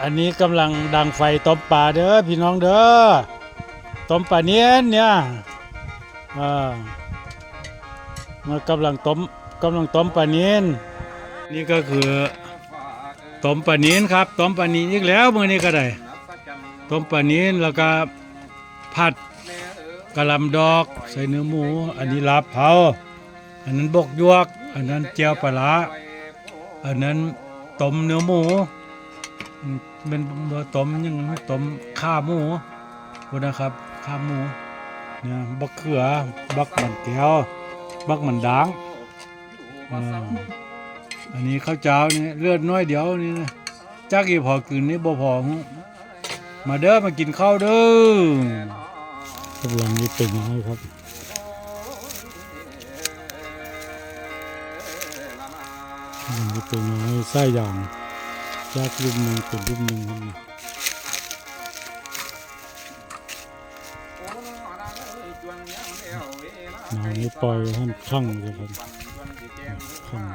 อันนี้กำลังดังไฟต้มปลาเด้อพี่น้องเด้อต้มปลาเนียนเนี่ยอ่ามันกำลังต้มกำลังต้มปลาเนียนนี่ก็คือต้มปลาเนียนครับต้มปลาเนียนอีกแล้วมื้อนี้ก็ได้ต้มปลาเนียนแล้วก็ผัดกะหล่ำดอกใส่เนื้อหมู อันนี้ลาบเผาอันนั้นบกยวก อันนั้นเจียวปลารอันนั้นต้มเนื้อหมู เป็นบต้มยังต้มข้าหมูพุ่นะครับข้าหมูเนี่ยบักเขือบักมันแก้วบักมันด่างอันนี้ข้าวเจ้านี่เลือดน้อยเดียวนี่นะจักอีพอกินนี่บ่พอมาเด้อมากินข้าวเด้อกำลังนี้เป็นยังไงครับกำลังนี้เป็นยังไงไส้ย่าง จากรูปหนึ่งเป็นรูปหนึ่งครับนี่น้ำนี้ปล่อยให้ข้างเลยครับข้าง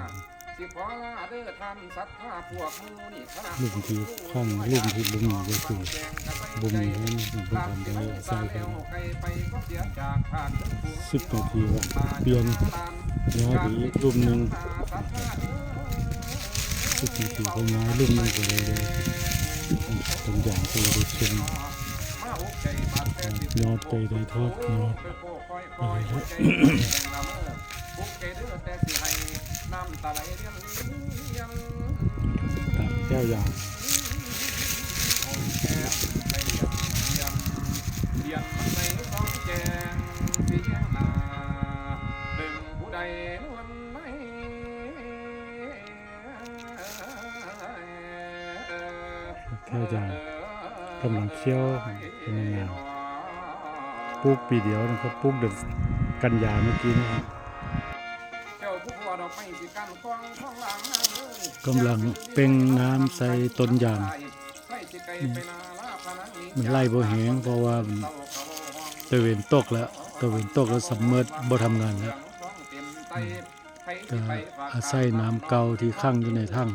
ลูกที่ข้างลูกที่บุ้งก็คือบุ้งนี้ให้มันเป็นทำได้ใส่กันสิบนาทีเปลี่ยนย้ายไปอีกรูปหนึ่ง สิบนาทีก็ย้ายรูปหนึ่งไปเลยเลยเป็นอย่างไปได้ชมยอดไปได้ทอดยอดไปเลยตัดแก้วยางแก้ว ยางกำลังเคี่ยวเป็นงานปลูกปีเดียวนะครับปลูกเดือนกันยาเมื่อกี้นะครับกำลังเป่งน้ำใส่ต้นยางมันไล่บ่แหงเพราะว่ามันตะเวนตกแล้วตะเวนตกแล้วสำเมิดบ่ทำงานแล้วอาศัยน้ำเก่าที่ขังอยู่ในถัง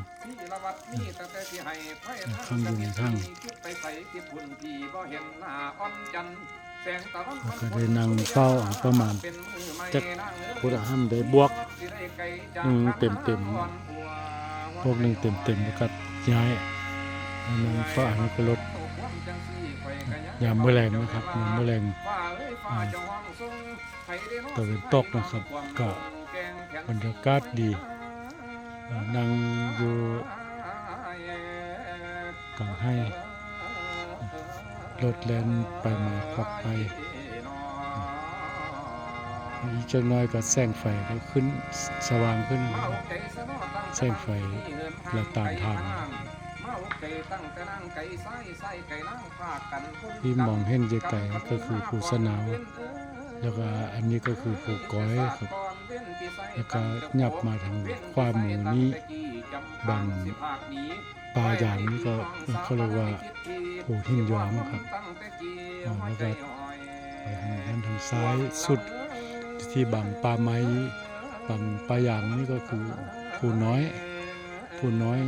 ขังอยู่ในถังแล้วก็ได้นั่งเฝ้าเอาประมาณจักพุทธห้ามได้บวกหนึ่งเต็มเต็มๆพวกหนึ่งเต็มเต็มๆแล้วก็ย้ายนั่งเฝ้าอันนี้ก็ลดยามเมื่อแรงนะครับยามเมื่อแรงอ่าตะเวนตกนะครับก็บรรยากาศดีอ่านั่งอยู่ กลางให้รถแล่นไปมาขับไปอีกจักหน้อยก็แสงไฟก็ขึ้นสว่างขึ้น แสงไฟและตามทางที่มองเห็นไกลๆก็คือภูสนาว แล้วก็อันนี้ก็คือภูก้อยครับแล้วก็หยับมาทางขวามือนี้ บางปลาอย่างนี้ก็เขาเรียกว่าภูหินย้อมครับอ่าแล้วก็ไปทางด้านทางซ้ายสุดที่บางปลาไม้บางปลาอย่างนี้ก็คือภูน้อยภูน้อย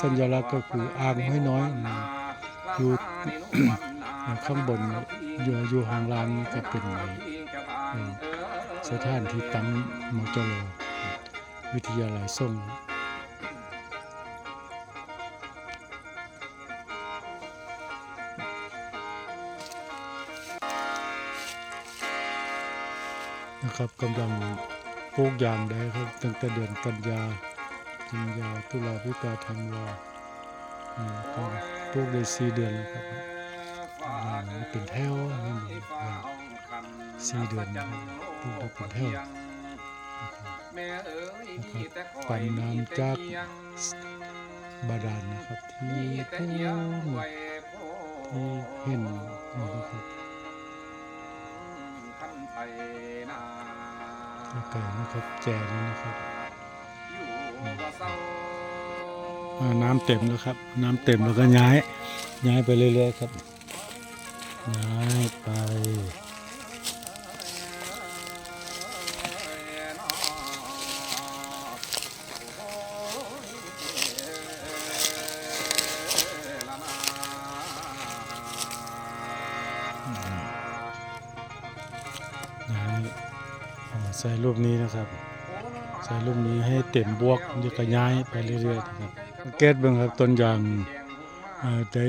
สัญลักษณ์ก็คืออ่างห้อยน้อยอยู่ข้างบนอยู่อยู่ห่างล่างนี่ก็เป็นไอ้ไอ้สถานที่ตั้งมจรวิทยาลัยส่ง นะครับกำลังปลูกยางได้ครับ ตั้งแต่เดือนกันยากันยาตุลาพิกาธันวาปลูกได้สี่เดือนแล้วครับอ่านี่เป็นแถวนี่มีสี่เดือนปลูกเป็นแถวนะครับปั่นน้ำจากบาดาลนะครับที่ทุ่งที่เห็นนะครับ ไกลๆนะครับ แจนนะครับน้ำเต็มแล้วครับ น้ำเต็มแล้วก็ย้าย ย้ายไปเรื่อยๆครับย้ายไป ใส่รูปนี้นะครับ ใส่รูปนี้ให้เต็มบวกมันจะขยายไปเรื่อยๆนะครับสังเกตเบิ่งครับต้นยางเอ่อได้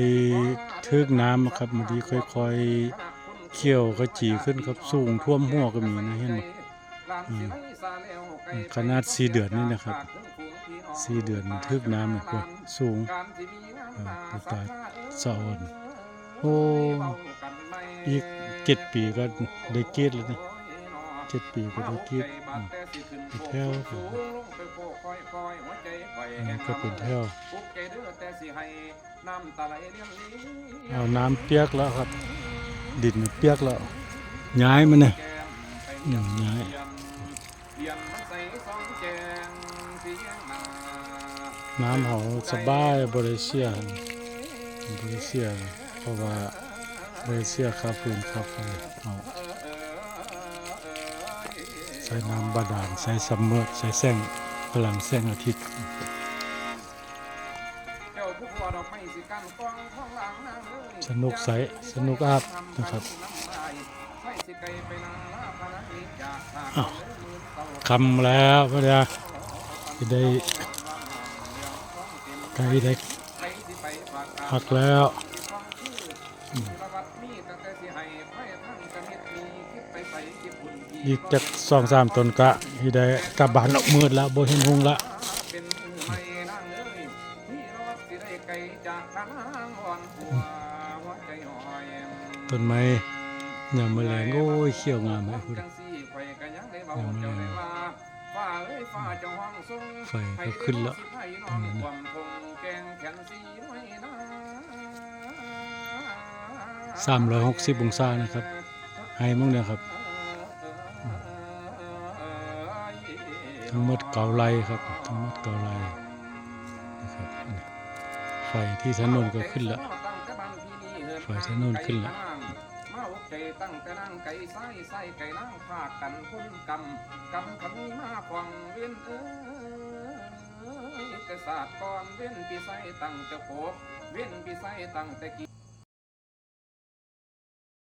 ทึกน้ำครับบางทีค่อยๆเขี่ยวก็จีขึ้นครับสูงท่วมหัวก็มีนะเห็นไหมอืมขนาดสี่เดือนนี่นะครับสี่เดือนทึกน้ำนะพวกสูงเอ่อไปตาสะออนโอ้อีกเจ็ดปีก็ได้เกตแล้วนะ เจ็ดปีก็ได้เกตอืมเป็นแถวครับอันนี้ก็เป็นแถวเอาน้ำเปียกแล้วครับ ดินเปียกแล้ว ย้ายมันเนี่ยย้ายน้ำเขาสบายบริเซียบริเซียเพราะว่าบริเซียค่าฟืนค่าไฟเอา ช้น้ำบาดาลใช้ซัมเมอร์ใช้แสงพลังแสงอาทิตย์สนุกใสสนุกอาบนะครับคำแล้วพระยาจะได้ใกล้ได้พักแล้ว อีกจากสองสามตนกะที่ได้กลับบ้านออกมืดแล้วโบเห็นหุงละเป็นผู้ให้นางเอ้ยที่รอดสิได้ไกลจากทางอ่อนหัวหัวใจหอยต้นไม้ยามแมลงโอ้ยเขียวงามไหมคุณจังสี่ไฟก็ยังได้เบาเจ้าได้ว่าฟ้าเอ้ยฟ้าเจ้าห้องทรงไฟก็ขึ้นแล้วให้น้องความคงแกงแขนสีน้อยนะ360องศานะครับให้มั่งเนี่ยครับ ทั้งหมดเกาไลครับ ทั้งหมดเกาไลนะครับนี่ไฟที่ถนนก็ขึ้นแล้วไฟถนนขึ้นแล้วมาอกใจตั้งแต่นั่งไก่ไส้ไส้ไก่นั่งพากันพุ่นกำกำขันมาควงเวียนเอ้ยแต่ศาสตร์ก่อนเวียนปีไส้ตั้งแต่โคบเวียนปีไส้ตั้งแต่กี่